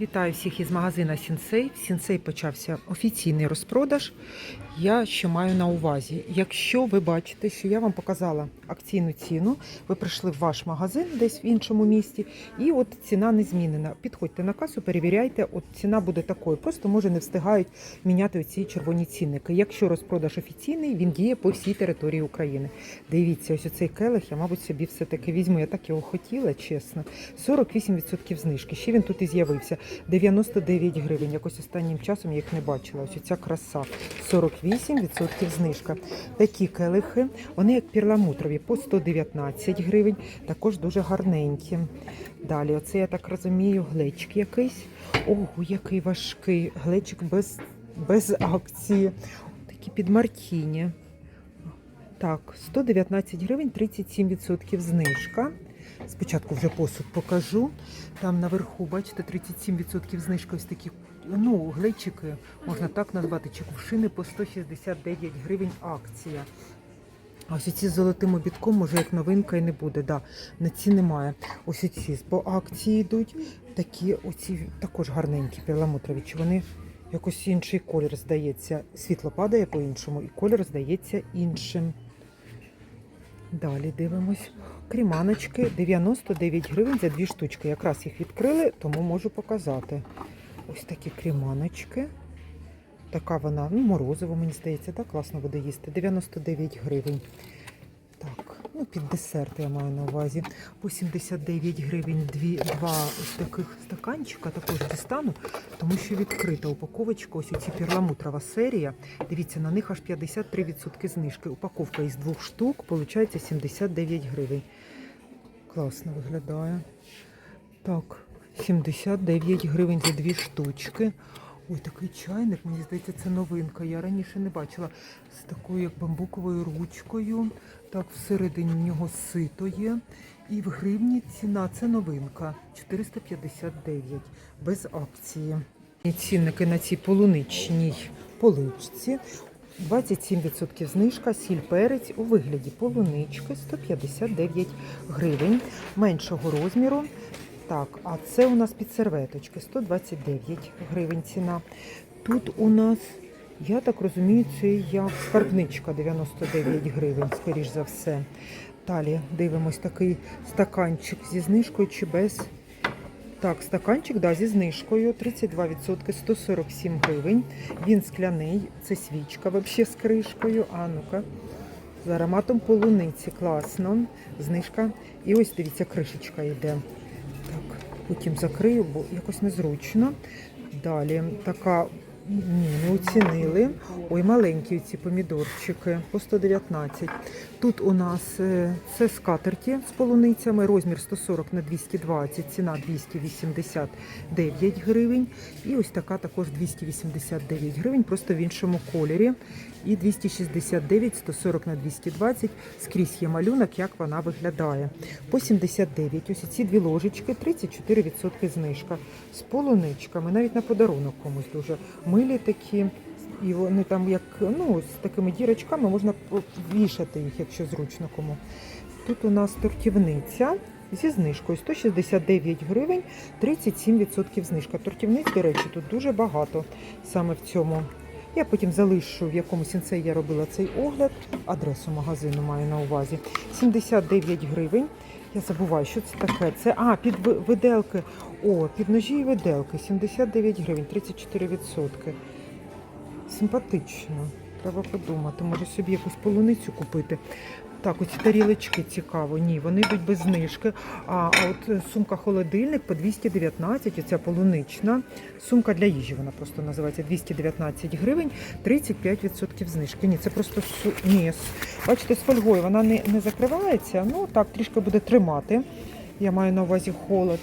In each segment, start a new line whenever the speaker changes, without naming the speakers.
Вітаю всіх із магазина Сінсей. В Сінсей почався офіційний розпродаж. Я що маю на увазі. Якщо ви бачите, що я вам показала акційну ціну, ви прийшли в ваш магазин десь в іншому місті, і от ціна не змінена. Підходьте на касу, перевіряйте, от ціна буде такою. Просто може не встигають міняти ці червоні цінники. Якщо розпродаж офіційний, він діє по всій території України. Дивіться, ось оцей келих, я, мабуть, собі все-таки візьму. Я так його хотіла, чесно. 48% знижки. Ще він тут і з'явився. 99 гривень. Якось останнім часом я їх не бачила. Ось ця краса. 48% знижка. Такі келихи, вони як перламутрові, по 119 гривень. Також дуже гарненькі. Далі, оце я так розумію, глечик якийсь. Ого, який важкий. Глечик без, без акції. Такі під мартіні. Так, 119 гривень, 37% знижка. Спочатку вже посуд покажу. Там наверху, бачите, 37% знижка ось такі ну, глечики, можна так назвати, чи кувшини по 169 гривень акція. А ось ці з золотим обідком, може, як новинка і не буде. Да, на ці немає. Ось ці по акції йдуть. Такі оці також гарненькі перламутрові. Чи вони якось інший колір здається. Світло падає по-іншому, і колір здається іншим. Далі дивимось. Кріманочки 99 гривень за дві штучки. Якраз їх відкрили, тому можу показати. Ось такі кріманочки. Така вона, ну, морозиво, мені здається, так класно буде їсти. 99 гривень. Так, ну під десерт я маю на увазі. По 79 гривень дві, два ось таких стаканчика, також дістану, тому що відкрита упаковочка, ось оці перламутрова серія. Дивіться, на них аж 53% знижки. Упаковка із двох штук, виходить 79 гривень. Класно виглядає. Так, 79 гривень за дві штучки. Ой, такий чайник, мені здається, це новинка. Я раніше не бачила з такою як бамбуковою ручкою. Так, всередині в нього сито є. І в гривні ціна це новинка 459 без акції. Цінники на цій полуничній поличці. 27% знижка, сіль перець у вигляді полунички 159 гривень меншого розміру. Так, а це у нас під серветочки 129 гривень ціна. Тут у нас, я так розумію, це як скарбничка 99 гривень, скоріш за все. Далі дивимось такий стаканчик зі знижкою чи без. Так, стаканчик да, зі знижкою 32%, 147 гривень. Він скляний, це свічка взагалі з кришкою. А ну-ка, з ароматом полуниці. Класно. Знижка. І ось дивіться, кришечка йде. Так, потім закрию, бо якось незручно. Далі така. Ні, не оцінили. Ой, маленькі ці помідорчики по 119. Тут у нас е, це скатерті з полуницями, розмір 140 на 220, ціна 289 гривень. І ось така також 289 гривень, просто в іншому кольорі. І 269, 140 на 220. Скрізь є малюнок, як вона виглядає. По 79. Ось ці дві ложечки, 34% знижка. З полуничками, навіть на подарунок комусь дуже милі такі. І вони там як ну, з такими дірочками можна вішати їх, якщо зручно кому. Тут у нас тортівниця зі знижкою 169 гривень, 37% знижка. Тортівниць, до речі, тут дуже багато саме в цьому. Я потім залишу, в якому сінцей я робила цей огляд. Адресу магазину маю на увазі. 79 гривень. Я забуваю, що це таке. Це а, під виделки. О, під ножі і виделки. 79 гривень, 34%. Симпатично. Треба подумати. Може собі якусь полуницю купити. Так, оці тарілочки цікаво. Ні, вони йдуть без знижки. А, а от е, сумка-холодильник по 219, оця полунична. Сумка для їжі, вона просто називається 219 гривень, 35% знижки. Ні, це просто су... Ні, бачите, з фольгою вона не, не закривається, ну так, трішки буде тримати. Я маю на увазі холод.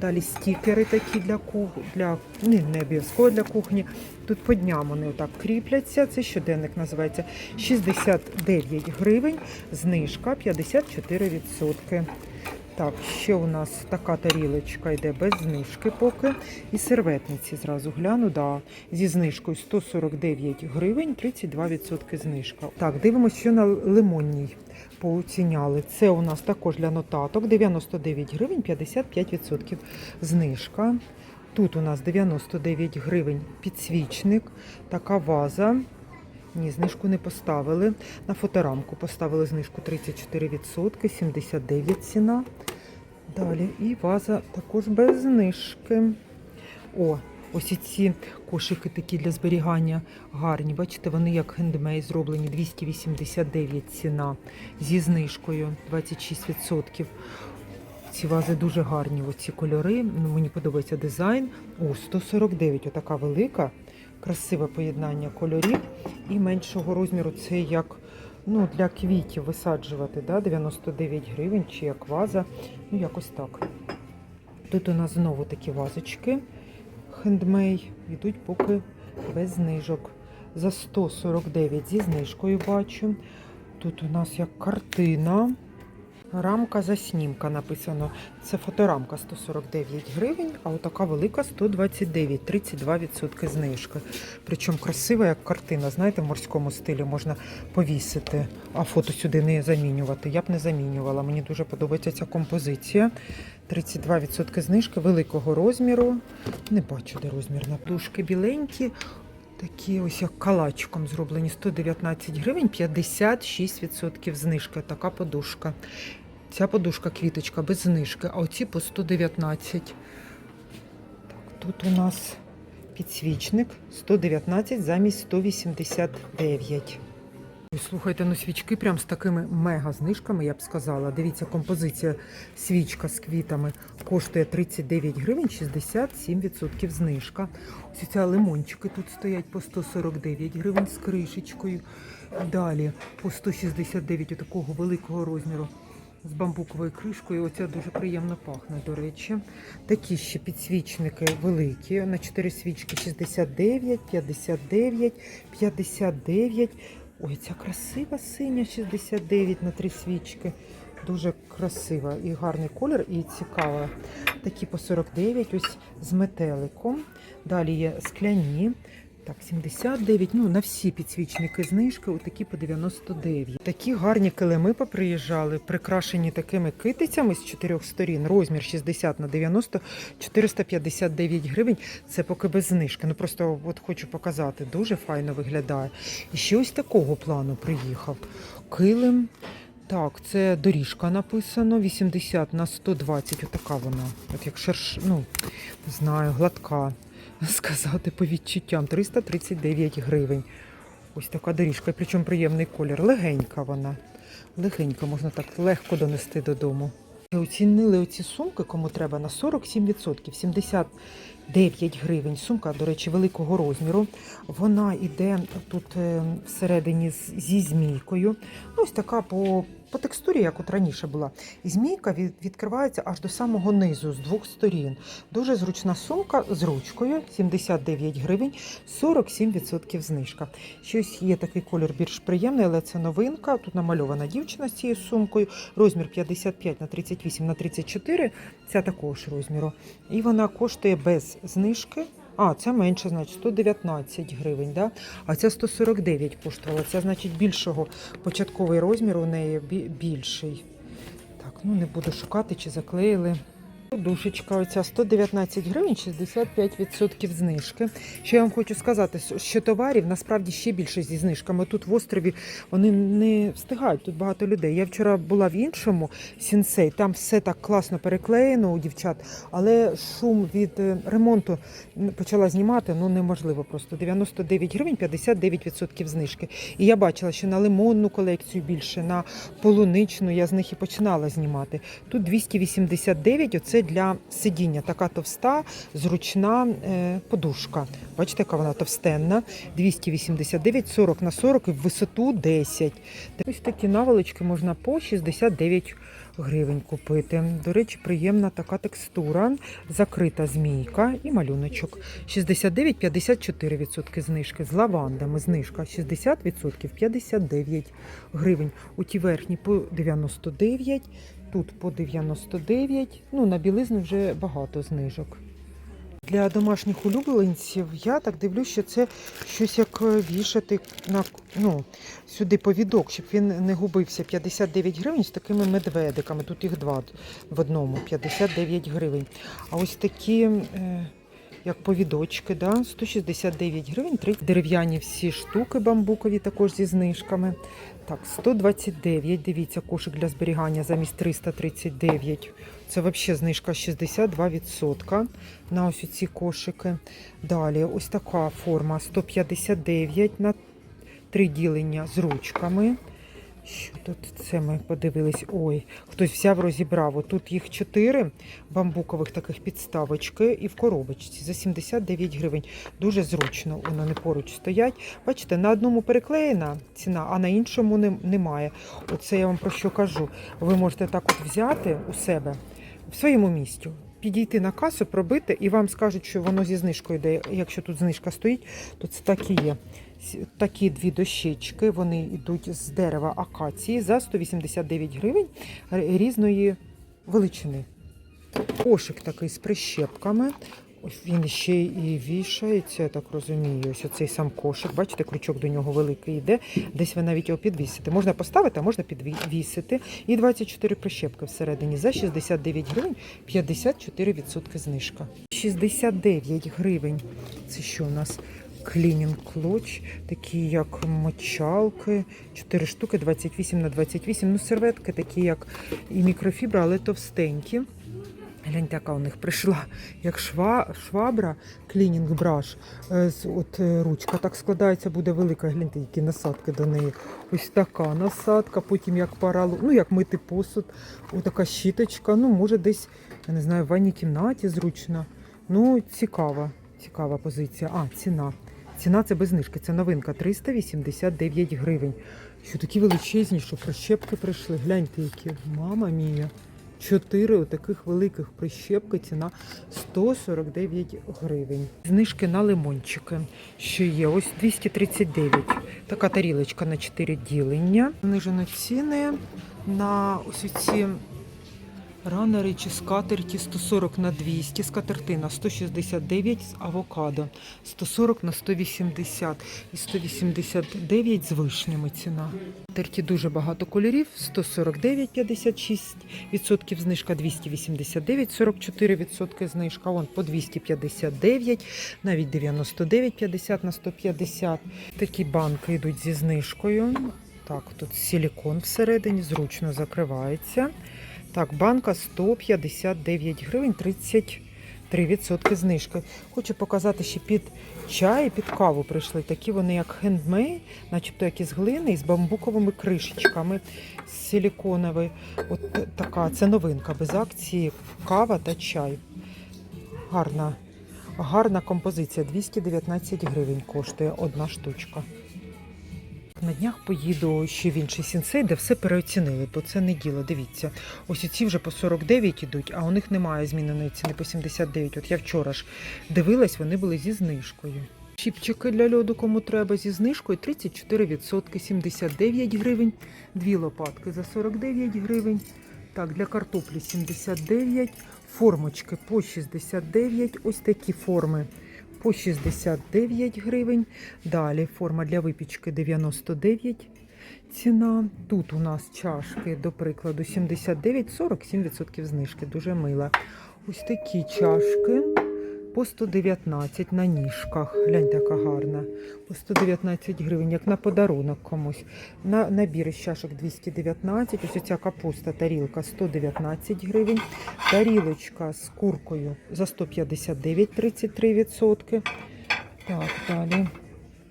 Далі стікери такі для кухні, для не, не обов'язково для кухні. Тут по дням вони отак кріпляться. Це щоденник називається 69 гривень, знижка 54%. Так, ще у нас така тарілочка йде без знижки поки. І серветниці зразу гляну, да, зі знижкою 149 гривень, 32% знижка. Так, дивимося, що на лимонній поціняли. Це у нас також для нотаток 99 гривень, 55% знижка. Тут у нас 99 гривень підсвічник, така ваза. Ні, знижку не поставили. На фоторамку поставили знижку 34%, 79 ціна. Далі. І ваза також без знижки. О, ось ці кошики такі для зберігання гарні. Бачите, вони як хендмей зроблені 289 ціна зі знижкою 26%. Ці вази дуже гарні, оці кольори. Мені подобається дизайн. О, 149, отака велика, красиве поєднання кольорів і меншого розміру. Це як ну, для квітів висаджувати, да? 99 гривень чи як ваза. Ну, якось так. Тут у нас знову такі вазочки хендмей. Йдуть поки без знижок. За 149 зі знижкою бачу. Тут у нас як картина. Рамка заснімка написано. Це фоторамка 149 гривень, а отака велика 129, 32% знижки. Причому красива як картина, знаєте, в морському стилі можна повісити, а фото сюди не замінювати. Я б не замінювала. Мені дуже подобається ця композиція. 32% знижки великого розміру. Не бачу, де розмір на подушки біленькі. Такі ось як калачиком зроблені 119 гривень, 56% знижка. Така подушка. Ця подушка квіточка без знижки, а оці по 119. Так, тут у нас підсвічник 119 замість 189. Слухайте, ну свічки прям з такими мега знижками, я б сказала. Дивіться, композиція свічка з квітами коштує 39 гривень, 67% знижка. Ось ця лимончики тут стоять по 149 гривень з кришечкою. Далі по 169 такого великого розміру з бамбуковою кришкою. Оця дуже приємно пахне, до речі. Такі ще підсвічники великі. На 4 свічки 69, 59, 59. Ой, ця красива синя 69 на 3 свічки. Дуже красива і гарний колір, і цікава. Такі по 49, ось з метеликом. Далі є скляні. Так, 79, ну на всі підсвічники знижки, отакі по 99. Такі гарні килими поприїжджали, прикрашені такими китицями з чотирьох сторін. Розмір 60 на 90, 459 гривень. Це поки без знижки. Ну просто от хочу показати, дуже файно виглядає. І ще ось такого плану приїхав. Килим. Так, це доріжка написано 80 на 120. Отака вона. От як шерш, ну, не знаю, гладка сказати по відчуттям 339 гривень. Ось така доріжка, причому приємний колір. Легенька вона. Легенька, можна так легко донести додому. Оцінили оці сумки, кому треба, на 47%, 79 гривень. Сумка, до речі, великого розміру. Вона йде тут е, всередині зі змійкою. Ну, ось така по, по текстурі, як от раніше була. І змійка від, відкривається аж до самого низу з двох сторін. Дуже зручна сумка з ручкою, 79 гривень, 47% знижка. Щось є такий колір більш приємний, але це новинка. Тут намальована дівчина з цією сумкою. Розмір 55 на 38 на 34. Ця такого ж розміру. І вона коштує без знижки. А, це менше, значить, 119 гривень, да? а ця 149 коштувала. Це значить більшого початковий розмір у неї більший. Так, ну не буду шукати, чи заклеїли. Душечка оця 119 гривень, 65% знижки. Що я вам хочу сказати, що товарів насправді ще більше зі знижками. Тут в острові вони не встигають, тут багато людей. Я вчора була в іншому сінсей, там все так класно переклеєно у дівчат, але шум від е, ремонту почала знімати, ну неможливо просто. 99 гривень, 59% знижки. І я бачила, що на лимонну колекцію більше, на полуничну я з них і починала знімати. Тут 289, оце для сидіння. Така товста, зручна е, подушка. Бачите, яка вона товстенна. 289, 40 на 40 і в висоту 10. Ось такі наволочки можна по 69 гривень купити. До речі, приємна така текстура, закрита змійка і малюночок. 69-54% знижки. З лавандами знижка 60% 59 гривень. У ті верхні по 99, тут по 99. Ну, на білизну вже багато знижок. Для домашніх улюбленців я так дивлюсь, що це щось як е, вішати на ну, сюди повідок, щоб він не губився. 59 гривень з такими медведиками. Тут їх два в одному, 59 гривень. А ось такі е, як повідочки, да? 169 гривень, 3 дерев'яні всі штуки бамбукові також зі знижками. Так, 129, дивіться, кошик для зберігання замість 339. Це взагалі знижка 62% на ось ці кошики. Далі ось така форма 159 на три ділення з ручками. Що тут це ми подивились? Ой, хтось взяв, розібрав. Тут їх чотири бамбукових таких підставочки і в коробочці за 79 гривень. Дуже зручно, вони поруч стоять. Бачите, на одному переклеєна ціна, а на іншому не- немає. Оце я вам про що кажу. Ви можете так от взяти у себе в своєму місті. Підійти на касу, пробити, і вам скажуть, що воно зі знижкою йде. Якщо тут знижка стоїть, то це так і є. Такі дві дощечки, вони йдуть з дерева акації за 189 гривень різної величини. Кошик такий з прищепками. Ось він ще і вішається, так розумію. Ось оцей сам кошик. Бачите, крючок до нього великий йде. Десь ви навіть його підвісите. Можна поставити, а можна підвісити. І 24 прищепки всередині за 69 гривень 54% знижка. 69 гривень. Це що у нас? Клінінг клоч, такі як мочалки, 4 штуки, 28 на 28. Ну, серветки такі, як і мікрофібра, але товстенькі. Гляньте, яка у них прийшла як шва, швабра, клінінг браш. Е, От е, ручка так складається, буде велика. Гляньте, які насадки до неї. Ось така насадка, потім як паралу, ну як мити посуд. Ось така щіточка. Ну, може, десь, я не знаю, в ванній кімнаті зручно. Ну, цікава, цікава позиція. А, ціна. Ціна це без знижки, це новинка 389 гривень. Що такі величезні, що прищепки прийшли. Гляньте, які. Мама мія. Чотири отаких великих прищепки, ціна 149 гривень. Знижки на лимончики, що є, ось 239. Така тарілочка на 4 ділення. Знижено ціни на ось ці ранери чи скатерті 140 на 200, скатертина 169 з авокадо, 140 на 180 і 189 з вишнями ціна. Терті дуже багато кольорів, 149, 56% знижка, 289, 44% знижка, вон по 259, навіть 99, 50 на 150. Такі банки йдуть зі знижкою. Так, тут силікон всередині, зручно закривається. Так, банка 159 гривень 33% знижки. Хочу показати, що під чай, і під каву прийшли. Такі вони, як хендмей, начебто як із глини, і з бамбуковими кришечками силіконові. От така, це новинка без акції, кава та чай. Гарна, гарна композиція. 219 гривень коштує одна штучка. На днях поїду ще в інший сінсей, де все переоцінили, бо це не діло. Дивіться, ось ці вже по 49 ідуть, а у них немає зміненої ціни по 79. От я вчора ж дивилась, вони були зі знижкою. Чіпчики для льоду, кому треба, зі знижкою 34%, 79 гривень, дві лопатки за 49 гривень. Так, для картоплі 79, формочки по 69, ось такі форми по 69 гривень. Далі форма для випічки 99 ціна. Тут у нас чашки, до прикладу, 79, 47% знижки. Дуже мила. Ось такі чашки по 119 на ніжках. Гляньте, яка гарна. По 119 гривень, як на подарунок комусь. На набір із чашок 219. Ось ця капуста, тарілка 119 гривень. Тарілочка з куркою за 159, 33%. Так, далі.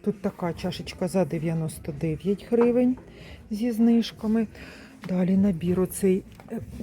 Тут така чашечка за 99 гривень зі знижками. Далі набір оцей.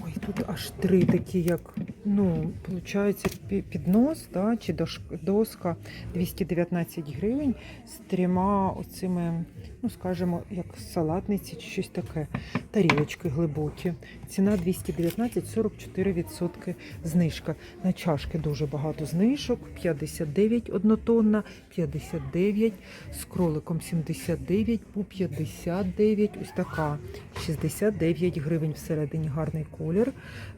Ой, тут аж три такі, як, ну, виходить, піднос, да, чи доска 219 гривень з трьома оцими, ну, скажімо, як салатниці чи щось таке. Тарілочки глибокі. Ціна 219, 44% знижка. На чашки дуже багато знижок. 59 однотонна, 59, з кроликом 79, по 59, ось така. 69 гривень всередині гарний колір.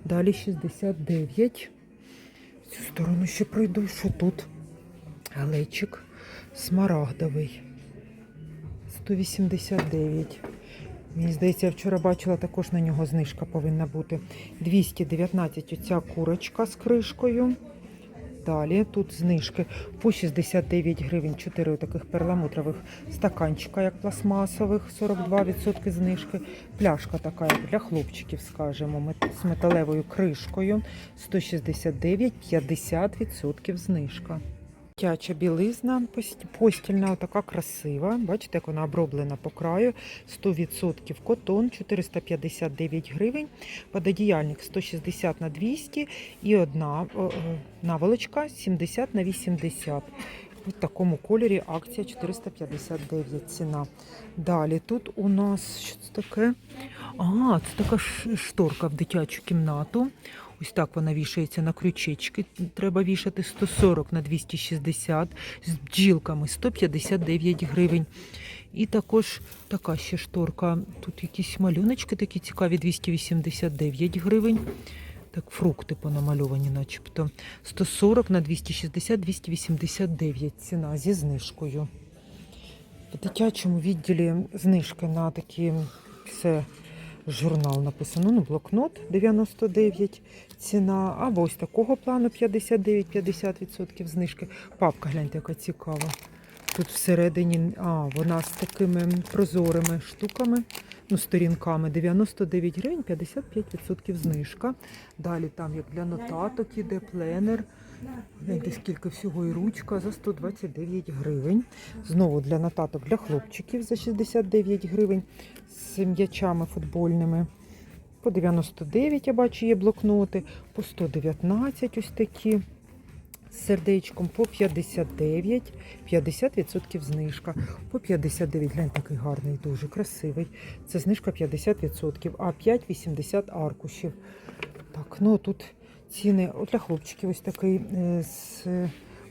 Далі 69. В цю сторону ще пройду. Що тут? Галечик смарагдовий. 189. Мені здається, я вчора бачила, також на нього знижка повинна бути. 219 оця курочка з кришкою. Далі тут знижки по 69 гривень, 4 таких перламутрових стаканчика, як пластмасових, 42% знижки. Пляшка така, як для хлопчиків, скажімо, з металевою кришкою 169, 50% знижка. Дитяча білизна постільна, така красива. Бачите, як вона оброблена по краю. 100% котон, 459 гривень. Вододіяльник 160 на 200 і одна наволочка 70 на 80. У такому кольорі акція 459 ціна. Далі тут у нас що це таке? А, це така шторка в дитячу кімнату. Ось так вона вішається на крючечки. Треба вішати 140 на 260 з бджілками 159 гривень. І також така ще шторка. Тут якісь малюночки такі цікаві, 289 гривень. Так, фрукти понамальовані, начебто. 140 на 260, 289 ціна зі знижкою. В дитячому відділі знижки на такі це журнал написано. Ну, блокнот 99 ціна. Або ось такого плану 59-50% знижки. Папка, гляньте, яка цікава. Тут всередині, а, вона з такими прозорими штуками, ну, сторінками 99 гривень, 55% знижка. Далі там, як для нотаток, іде пленер. Гляньте, скільки всього і ручка за 129 гривень. Знову для нотаток для хлопчиків за 69 гривень з м'ячами футбольними. По 99 я бачу є блокноти, по 119 ось такі. З сердечком по 59, 50% знижка. По 59, глянь, такий гарний, дуже красивий. Це знижка 50%, а 5,80 аркушів. Так, ну тут ціни для хлопчиків ось такий е, з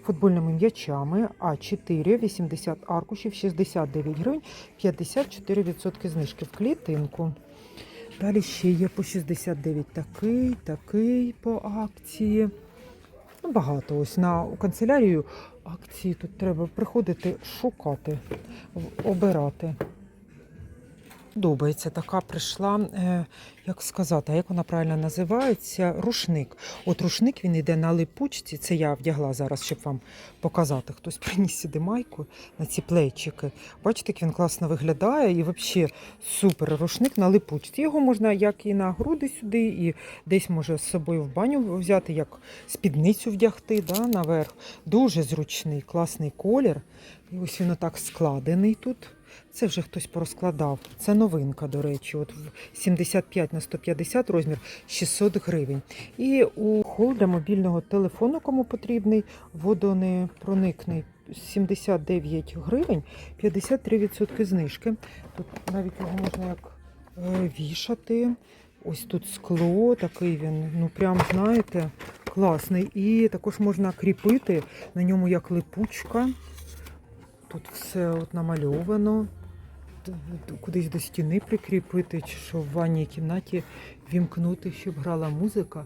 футбольними м'ячами, а 4, 80 аркушів, 69 гривень, 54% знижки в клітинку. Далі ще є по 69 такий, такий по акції. Ну, багато ось на канцелярію акції тут треба приходити шукати, обирати. Подобається, така прийшла, е, як сказати, як вона правильно називається? Рушник. От рушник він йде на липучці. Це я вдягла зараз, щоб вам показати. Хтось приніс сюди майку на ці плейчики. Бачите, як він класно виглядає і взагалі супер рушник на липучці. Його можна як і на груди сюди, і десь може з собою в баню взяти, як спідницю вдягти да, наверх. Дуже зручний, класний колір. І ось він отак складений тут. Це вже хтось порозкладав. Це новинка, до речі. От в 75 на 150 розмір 600 гривень. І у хол для мобільного телефону, кому потрібний, водонепроникний 79 гривень, 53% знижки. Тут навіть його можна як е, вішати. Ось тут скло, такий він, ну прям знаєте, класний. І також можна кріпити на ньому як липучка. Тут все от намальовано. Кудись до стіни прикріпити, чи що в ванній кімнаті вімкнути, щоб грала музика.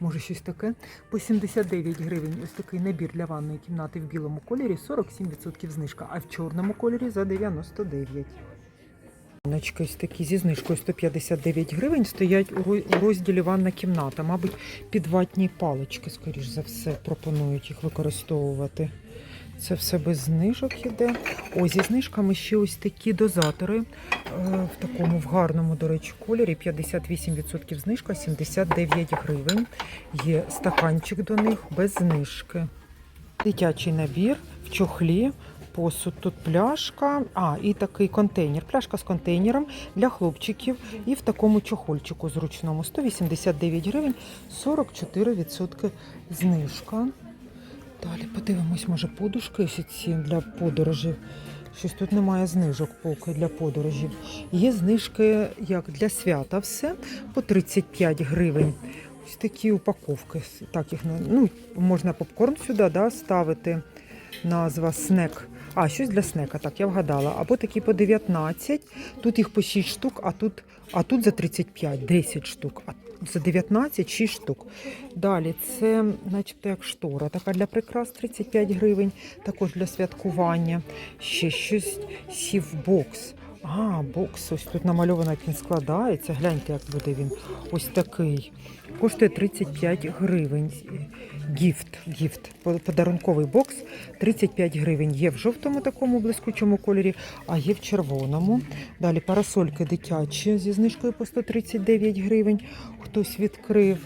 Може щось таке. По 79 гривень ось такий набір для ванної кімнати в білому кольорі 47% знижка, а в чорному кольорі за 99. Ночки ось такі зі знижкою 159 гривень стоять у розділі ванна кімната. Мабуть, підватні палички, скоріш за все, пропонують їх використовувати. Це все без знижок іде. О, зі знижками ще ось такі дозатори е, в такому в гарному, до речі, кольорі. 58% знижка, 79 гривень. Є стаканчик до них без знижки. Дитячий набір в чохлі. Посуд тут пляшка, а і такий контейнер. Пляшка з контейнером для хлопчиків і в такому чохольчику зручному. 189 гривень, 44% знижка. Далі подивимось, може, подушки ці для подорожів. Щось тут немає знижок поки для подорожів. Є знижки як для свята все по 35 гривень. Ось такі упаковки. Так їх ну, можна попкорн сюди да, ставити. Назва снек. А, щось для снека, так, я вгадала. Або такі по 19. Тут їх по 6 штук, а тут, а тут за 35, 10 штук. А за 19 6 штук. Далі це, начебто, як штора, така для прикрас 35 гривень, також для святкування. Ще щось сівбокс. А, бокс. Ось тут намальовано, як він складається. Гляньте, як буде він. Ось такий. Коштує 35 гривень. Гіфт, гіфт. Подарунковий бокс 35 гривень. Є в жовтому такому блискучому кольорі, а є в червоному. Далі парасольки дитячі зі знижкою по 139 гривень. Хтось відкрив.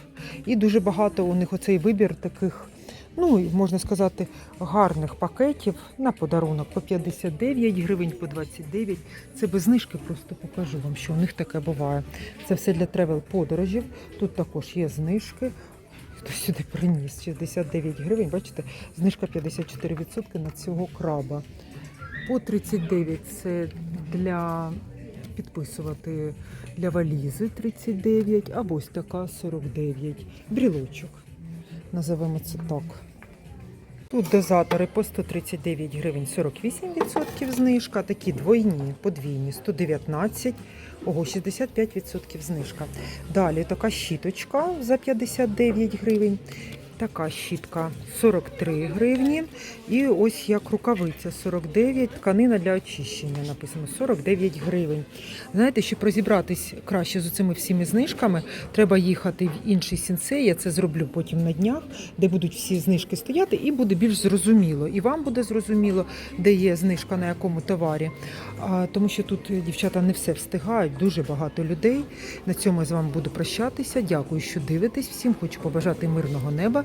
І дуже багато у них оцей вибір таких. Ну, можна сказати, гарних пакетів на подарунок по 59 гривень, по 29. Це без знижки, просто покажу вам, що у них таке буває. Це все для тревел подорожів. Тут також є знижки. Хтось сюди приніс 69 гривень. Бачите, знижка 54% на цього краба. По 39 це для підписувати для валізи 39, або ось така 49. Брілочок. Називаємо це так. Тут дозатори по 139 гривень 48% знижка, такі двойні, подвійні 119, ого, 65% знижка. Далі така щіточка за 59 гривень. Така щітка 43 гривні. І ось як рукавиця 49, тканина для очищення написано 49 гривень. Знаєте, щоб розібратись краще з цими всіми знижками, треба їхати в інший сінсей. Я це зроблю потім на днях, де будуть всі знижки стояти, і буде більш зрозуміло. І вам буде зрозуміло, де є знижка на якому товарі. А, тому що тут е, дівчата не все встигають, дуже багато людей. На цьому я з вами буду прощатися. Дякую, що дивитесь. Всім хочу побажати мирного неба.